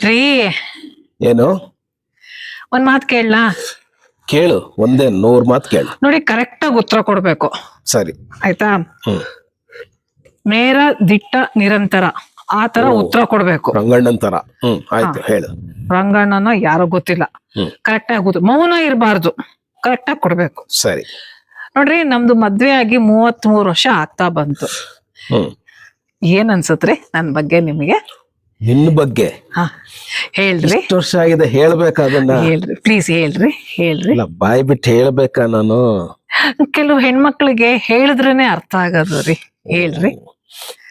ರೀ. ಏನು? ಒಂದ್ ಮಾತ್ ಕೇಳಲಾ? ಕೇಳು ಒಂದೇ ನೂರ್ ಮಾತು ಕೇಳು. ನೋಡಿ ಕರೆಕ್ಟ್ ಆಗಿ ಉತ್ತರ ಕೊಡ್ಬೇಕು. ಸರಿ. ಆಯ್ತಾ? ಮೇರ ನೇರ ದಿಟ್ಟ ನಿರಂತರ. ಆ ತರ ಉತ್ತರ ಕೊಡ್ಬೇಕು. ರಂಗಣ್ಣನ್ ತರ. ಹ್ಮ್ ಆಯ್ತು ಹೇಳು. ರಂಗಣ್ಣನ ಯಾರು ಗೊತ್ತಿಲ್ಲ. ಕರೆಕ್ಟ್ ಆಗಿ ಮೌನ ಇರಬಾರ್ದು. ಕರೆಕ್ಟ್ ಆಗಿ ಕೊಡ್ಬೇಕು. ಸರಿ. ನೋಡ್ರಿ ನಮ್ದು ಮದ್ವೆ ಆಗಿ ಮೂವತ್ತ್ ಮೂರು ವರ್ಷ ಆಗ್ತಾ ಬಂತು. ಏನ್ ಅನ್ಸತ್ರಿ? ನನ್ ಬಗ್ಗೆ ನಿಮಗೆ? ನಿನ್ನ ಬಗ್ಗೆ ಹಾ ಹೇಳ್ರಿ. ಎಷ್ಟು ವರ್ಷ ಆಗಿದೆ ಹೇಳ್ಬೇಕಾದನ್ನ. ಹೇಳ್ರಿ ಪ್ಲೀಸ್ ಹೇಳ್ರಿ ಹೇಳ್ರಿ. ಇಲ್ಲ ಬಾಯ್ ಬಿಟ್ಟು ಹೇಳ್ಬೇಕಾ ನಾನು. ಕೆಲವು ಹೆಣ್ಮಕ್ಳಿಗೆ ಹೇಳಿದ್ರೇನೆ ಅರ್ಥ ಆಗೋದು ರೀ. ಹೇಳ್ರಿ.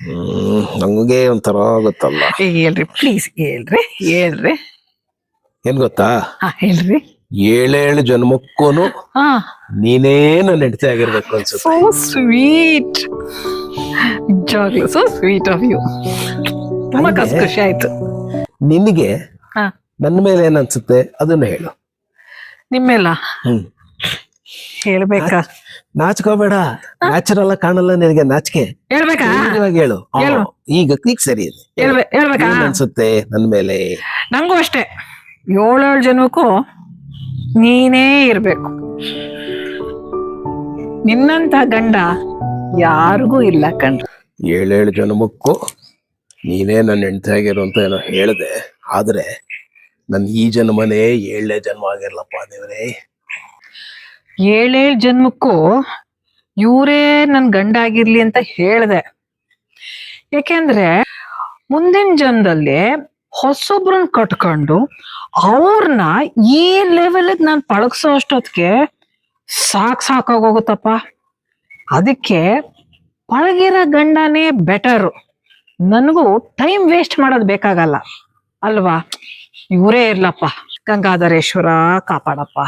ಹ್ಮ್ ನಮ್ಗೆ ಒಂಥರ ಗೊತ್ತಲ್ಲ ಏ, ಹೇಳ್ರಿ ಪ್ಲೀಸ್ ಹೇಳ್ರಿ ಹೇಳ್ರಿ. ಏನ್ ಗೊತ್ತಾ? ಹಾ ಹೇಳ್ರಿ. ಏಳೇಳು ಜನ್ಮಕ್ಕೂನು ಹಾ. ನೀನೇ ನನ್ನ ಹೆಂಡತಿ ಆಗಿರ್ಬೇಕು ಅನ್ಸುತ್ತೆ. ಸೋ ಸ್ವೀಟ್ ನಿಜವಾಗ್ಲು ಸೋ ಸ್ವೀಟ್ ಆಫ್ ಯು ತುಂಬಾ ಕಸ ಖುಷಿ ಆಯ್ತು. ನಿನಗೆ ಹಾ. ನನ್ನ ಮೇಲೆ ಏನ್ ಅನ್ಸುತ್ತೆ? ಅದನ್ನ ಹೇಳು. ನಿಮ್ಮೆಲ್ಲ ಹ್ಮ್. ಹೇಳ್ಬೇಕಾ? ನಾಚ್ಕೋಬೇಡ. ನ್ಯಾಚುರಲ್ ಕಾಣಲ್ಲ ನಿನಗೆ ನಾಚಿಕೆ. ಹೇಳ್ಬೇಕಾ? ಹೇಳು. ಈಗ ಈಗ ಸರಿ ಇದೆ. ಹೇಳ್ಬೇ ಹೇಳ್ಬೇಕಾ? ಏನ್ ಅನ್ಸುತ್ತೆ ನನ್ನ ಮೇಲೆ? ನಂಗೂ ಅಷ್ಟೇ. ಏಳೇಳು ಜನಕ್ಕೂ ನೀನೇ ಇರ್ಬೇಕು. ನಿನ್ನಂತ ಗಂಡ ಯಾರಿಗೂ ಇಲ್ಲ ಕಣ್ರಿ. ಏಳೇಳು ಜನ್ಮಕ್ಕೂ ನೀನೇ ನನ್ನ ಹೆಂಡತಿಯಾಗಿರು ಅಂತ ಏನೋ ಹೇಳಿದೆ. ಆದ್ರೆ ನನ್ ಈ ಜನ್ಮನೇ ಏಳನೇ ಜನ್ಮ ಆಗಿರ್ಲಪ್ಪ ದೇವ್ರೇ. ಏಳೇಳು ಜನ್ಮಕ್ಕೂ ಇವರೇ ನನ್ ಗಂಡ ಆಗಿರ್ಲಿ ಅಂತ ಹೇಳ್ದೆ. ಯಾಕೆಂದ್ರೆ ಮುಂದಿನ ಜನ್ಮದಲ್ಲಿ ಹೊಸೊಬ್ರನ್ನ ಕಟ್ಕೊಂಡು ಅವ್ರನ್ನ ಈ ಲೆವೆಲ್ಗೆ ನಾನು ಪಳಗ್ಸೋ ಅಷ್ಟೊತ್ತಿಗೆ ಸಾಕ್ ಸಾಕಾಗೋಗುತ್ತಪ್ಪ ಅದಕ್ಕೆ ಪಳಗಿರೋ ಗಂಡನೇ ಬೆಟರು ನನಗೂ ಟೈಮ್ ವೇಸ್ಟ್ ಮಾಡೋದು ಬೇಕಾಗಲ್ಲ. ಅಲ್ವಾ? ಇವರೇ ಇರ್ಲಪ್ಪ. ಗಂಗಾಧರೇಶ್ವರ ಕಾಪಾಡಪ್ಪ.